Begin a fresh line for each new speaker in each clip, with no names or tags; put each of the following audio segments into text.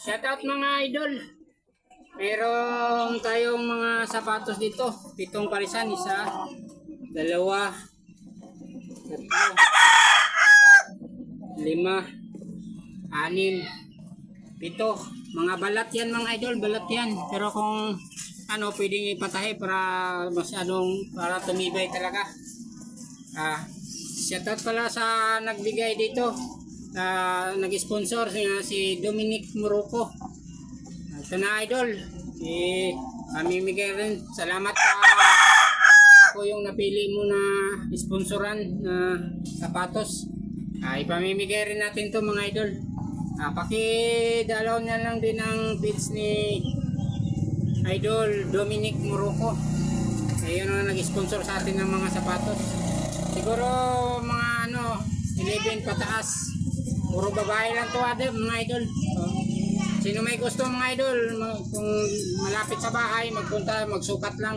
Shout out mga idol. Meron tayong mga sapatos dito. Pitong parisan. Isa, dalawa, tatlo, lima, anim, pito. Mga balat yan mga idol, balat yan. Pero kung ano, pwedeng ipatahi para masyadong, para tumibay talaga. Ah, shoutout pala sa nagbigay dito. Na nag-sponsor si, si Dominic Morocco. Ito na idol. Si pamimigay rin. Salamat sa ako yung napili mo na sponsoran na sapatos. Ah, ipamimigay rin natin to mga idol. Ah, pakidalaw na lang din ang page ni Idol Dominic Morocco. Ayun ang nag-sponsor sa atin ng mga sapatos. Siguro mga ano, 11 pataas. Puro babae lang to ate, mga idol. Oh. Sino may gusto mga idol, kung malapit sa bahay, magpunta, magsukat lang.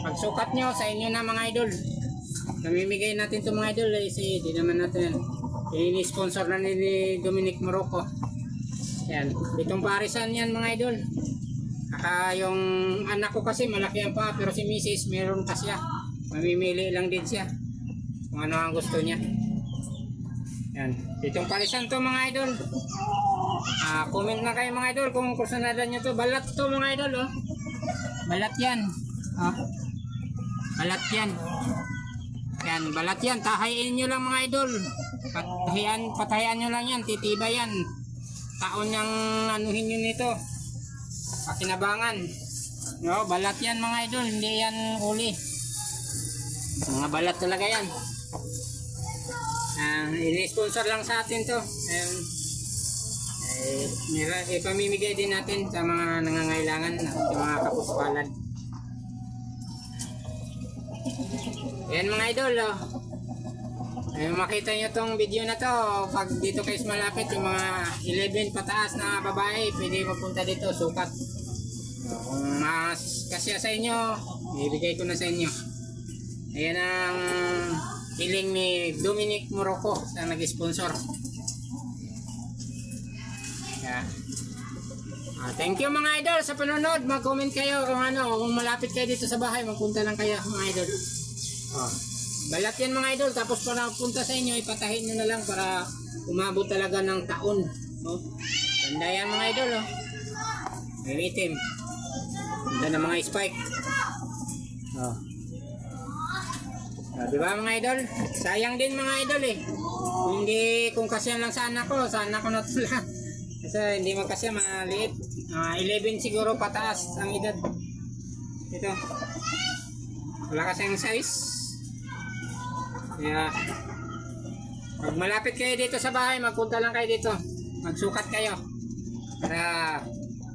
Pagsukat nyo, sa inyo na mga idol. Namimigay natin to mga idol, eh, si, di naman natin. Ini-sponsor na ni, ni Dominic Morocco. Yan, itong parisan yan mga idol. Aka yung anak ko kasi malaki ang pa, pero si Mrs. meron pa siya. Mamimili lang din siya. Kung ano ang gusto niya. Yan. Itong parisan to mga idol. Ah, comment na kayo mga idol kung kursunadan nyo to. Balat to mga idol oh. Balat yan. Ah. Balat yan. Yan, balat yan. Tahayin nyo lang mga idol. Patahian, patahian nyo lang yan. Titiba yan. Taon yung anuhin nyo nito. Pakinabangan. No, balat yan mga idol. Hindi yan uli. Mga balat talaga yan. Ah, ini-sponsor lang sa atin to. Ayun. Eh, ipamimigay din natin sa mga nangangailangan, sa mga kapuspalad. Yan mga idol, oh. Ay, makita nyo tong video na to, pag dito kayo malapit, yung mga 11 pataas na babae, pwede mapunta dito, sukat. Kung mas kasya sa inyo, ibigay ko na sa inyo. Ayan ang hiling ni Dominic Morocco sa nag-sponsor. Yeah. Ah, thank you mga idol sa panonood. Mag-comment kayo kung ano, kung malapit kayo dito sa bahay, magpunta lang kayo mga idol. Oh. Balat yan mga idol, tapos para punta sa inyo, ipatahin nyo na lang para umabot talaga ng taon. No? Tanda yan mga idol. Oh. May itim. Ganda ng mga spike. Oh. Ah, di ba mga idol? Sayang din mga idol eh. Kung hindi, kung kasyan lang sa anak ko, sa anak ko na to lang. Kasi hindi magkasya, maliit. Ah, 11 siguro pataas ang edad. Ito. Wala kasing size. Kaya, pag malapit kayo dito sa bahay, magpunta lang kayo dito. Magsukat kayo. Para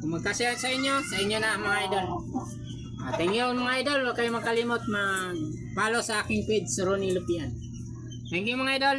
kung magkasya sa inyo, sa inyo na mga idol. Ah, thank you mga idol. Huwag kayong makalimot mag-follow sa aking page, Ronnie Lupian. Thank you mga idol.